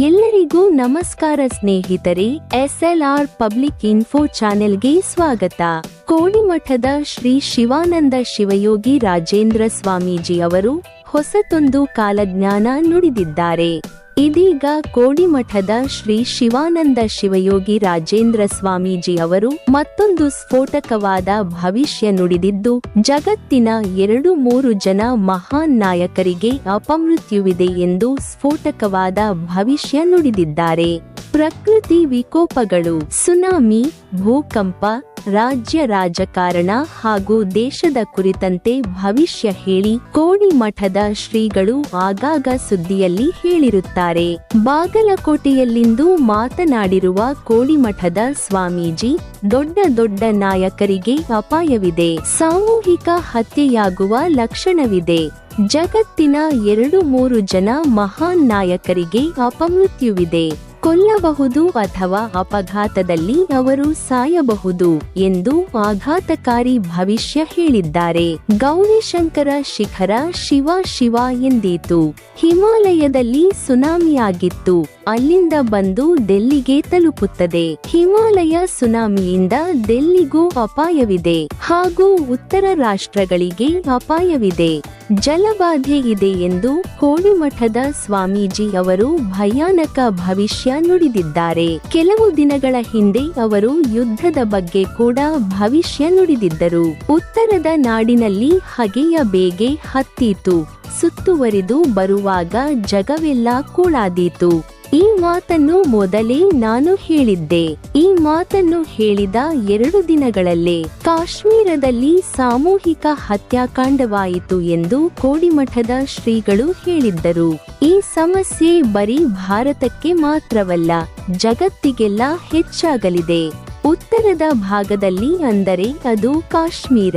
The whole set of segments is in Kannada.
ಎಲ್ಲರಿಗೂ ನಮಸ್ಕಾರ ಸ್ನೇಹಿತರೆ, ಎಸ್ಎಲ್ಆರ್ ಪಬ್ಲಿಕ್ ಇನ್ಫೋ ಚಾನೆಲ್ಗೆ ಸ್ವಾಗತ. ಕೋಡಿಮಠದ ಶ್ರೀ ಶಿವಾನಂದ ಶಿವಯೋಗಿ ರಾಜೇಂದ್ರ ಸ್ವಾಮೀಜಿ ಅವರು ಹೊಸತೊಂದು ಕಾಲಜ್ಞಾನ ನುಡಿದಿದ್ದಾರೆ. ಇದೀಗ ಕೋಡಿಮಠದ ಶ್ರೀ ಶಿವಾನಂದ ಶಿವಯೋಗಿ ರಾಜೇಂದ್ರ ಸ್ವಾಮೀಜಿ ಅವರು ಮತ್ತೊಂದು ಸ್ಫೋಟಕವಾದ ಭವಿಷ್ಯ ನುಡಿದಿದ್ದು, ಜಗತ್ತಿನ ಎರಡು ಮೂರು ಜನ ಮಹಾನ್ ನಾಯಕರಿಗೆ ಅಪಮೃತ್ಯುವಿದೆ ಎಂದು ಸ್ಫೋಟಕವಾದ ಭವಿಷ್ಯ ನುಡಿದಿದ್ದಾರೆ. ಪ್ರಕೃತಿ ವಿಕೋಪಗಳು, ಸುನಾಮಿ, ಭೂಕಂಪ ರಾಜ್ಯ ರಾಜಕಾರಣ ಹಾಗೂ ದೇಶದ ಕುರಿತಂತೆ ಭವಿಷ್ಯ ಹೇಳಿ ಕೋಳಿಮಠದ ಶ್ರೀಗಳು ಆಗಾಗ ಸುದ್ದಿಯಲ್ಲಿ ಹೇಳಿರುತ್ತಾರೆ. ಬಾಗಲಕೋಟೆಯಲ್ಲಿಂದು ಮಾತನಾಡಿರುವ ಕೋಳಿಮಠದ ಸ್ವಾಮೀಜಿ, ದೊಡ್ಡ ದೊಡ್ಡ ನಾಯಕರಿಗೆ ಅಪಾಯವಿದೆ. ಸಾಮೂಹಿಕ ಹತ್ಯೆಯಾಗುವ ಲಕ್ಷಣವಿದೆ. ಜಗತ್ತಿನ ಎರಡು ಮೂರು ಜನ ಮಹಾನ್ ನಾಯಕರಿಗೆ ಅಪಮೃತ್ಯುವಿದೆ. ಕೊಲ್ಲಬಹುದು ಅಥವಾ ಅಪಘಾತದಲ್ಲಿ ಅವರು ಸಾಯಬಹುದು ಎಂದು ಆಘಾತಕಾರಿ ಭವಿಷ್ಯ ಹೇಳಿದ್ದಾರೆ. ಗೌರಿಶಂಕರ ಶಿಖರ ಶಿವ ಶಿವ ಎಂದೀತು. ಹಿಮಾಲಯದಲ್ಲಿ ಸುನಾಮಿಯಾಗಿತ್ತು. ಅಲ್ಲಿಂದ ಬಂದು ಡೆಲ್ಲಿಗೆ ತಲುಪುತ್ತದೆ. ಹಿಮಾಲಯ ಸುನಾಮಿಯಿಂದ ಡೆಲ್ಲಿಗೂ ಅಪಾಯವಿದೆ. ಹಾಗೂ ಉತ್ತರ ರಾಷ್ಟ್ರಗಳಿಗೆ ಅಪಾಯವಿದೆ. ಜಲಬಾಧೆ ಇದೆ ಎಂದು ಕೋಳಿಮಠದ ಸ್ವಾಮೀಜಿ ಅವರು ಭಯಾನಕ ಭವಿಷ್ಯ ನುಡಿದಿದ್ದಾರೆ. ಕೆಲವು ದಿನಗಳ ಹಿಂದೆ ಅವರು ಯುದ್ಧದ ಬಗ್ಗೆ ಕೂಡ ಭವಿಷ್ಯ ನುಡಿದಿದ್ದರು. ಉತ್ತರದ ನಾಡಿನಲ್ಲಿ ಹಗೆಯ ಬೇಗೆ ಹತ್ತೀತು. ಸುತ್ತುವರಿದು ಬರುವಾಗ ಜಗವೆಲ್ಲ ಕೂಳಾದೀತು. ಈ ಮಾತನ್ನು ಮೊದಲೇ ನಾನು ಹೇಳಿದ್ದೆ. ಈ ಮಾತನ್ನು ಹೇಳಿದ ಎರಡು ದಿನಗಳಲ್ಲೇ ಕಾಶ್ಮೀರದಲ್ಲಿ ಸಾಮೂಹಿಕ ಹತ್ಯಾಕಾಂಡವಾಯಿತು ಎಂದು ಕೋಡಿಮಠದ ಶ್ರೀಗಳು ಹೇಳಿದ್ದರು. ಈ ಸಮಸ್ಯೆ ಬರೀ ಭಾರತಕ್ಕೆ ಮಾತ್ರವಲ್ಲ, ಜಗತ್ತಿಗೆಲ್ಲ ಹೆಚ್ಚಾಗಲಿದೆ. ಉತ್ತರದ ಭಾಗದಲ್ಲಿ ಅಂದರೆ ಅದು ಕಾಶ್ಮೀರ.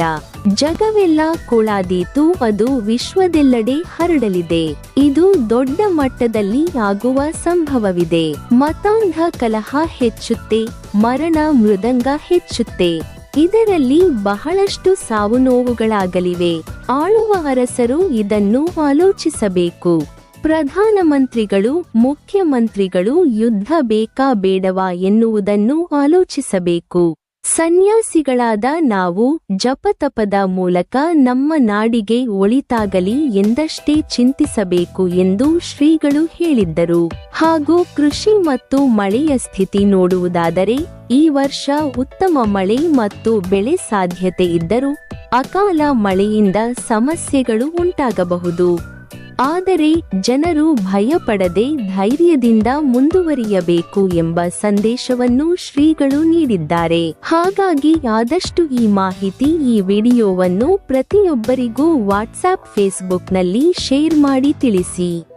ಜಗವೆಲ್ಲ ಕೊಳಾದೀತು, ಅದು ವಿಶ್ವದೆಲ್ಲೆಡೆ ಹರಡಲಿದೆ. ಇದು ದೊಡ್ಡ ಮಟ್ಟದಲ್ಲಿ ಆಗುವ ಸಂಭವವಿದೆ. ಮತಾಂಧ ಕಲಹ ಹೆಚ್ಚುತ್ತೆ, ಮರಣ ಮೃದಂಗ ಹೆಚ್ಚುತ್ತೆ. ಇದರಲ್ಲಿ ಬಹಳಷ್ಟು ಸಾವು ನೋವುಗಳಾಗಲಿವೆ. ಆಳುವ ಅರಸರು ಇದನ್ನು ಆಲೋಚಿಸಬೇಕು. ಪ್ರಧಾನಮಂತ್ರಿಗಳು, ಮುಖ್ಯಮಂತ್ರಿಗಳು ಯುದ್ಧ ಬೇಕಾ ಬೇಡವಾ ಎನ್ನುವುದನ್ನು ಆಲೋಚಿಸಬೇಕು. ಸನ್ಯಾಸಿಗಳಾದ ನಾವು ಜಪತಪದ ಮೂಲಕ ನಮ್ಮ ನಾಡಿಗೆ ಒಳಿತಾಗಲಿ ಎಂದಷ್ಟೇ ಚಿಂತಿಸಬೇಕು ಎಂದು ಶ್ರೀಗಳು ಹೇಳಿದ್ದರು. ಹಾಗೂ ಕೃಷಿ ಮತ್ತು ಮಳೆಯ ಸ್ಥಿತಿ ನೋಡುವುದಾದರೆ, ಈ ವರ್ಷ ಉತ್ತಮ ಮಳೆ ಮತ್ತು ಬೆಳೆ ಸಾಧ್ಯತೆ ಇದ್ದರೂ ಅಕಾಲ ಮಳೆಯಿಂದ ಸಮಸ್ಯೆಗಳು ಉಂಟಾಗಬಹುದು. ಆದರೆ ಜನರು ಭಯಪಡದೆ ಧೈರ್ಯದಿಂದ ಮುಂದುವರಿಯಬೇಕು ಎಂಬ ಸಂದೇಶವನ್ನು ಶ್ರೀಗಳು ನೀಡಿದ್ದಾರೆ. ಹಾಗಾಗಿ ಆದಷ್ಟು ಈ ಮಾಹಿತಿ ಈ ವಿಡಿಯೋವನ್ನು ಪ್ರತಿಯೊಬ್ಬರಿಗೂ ವಾಟ್ಸ್ಆಪ್ ಫೇಸ್ಬುಕ್ನಲ್ಲಿ ಶೇರ್ ಮಾಡಿ ತಿಳಿಸಿ.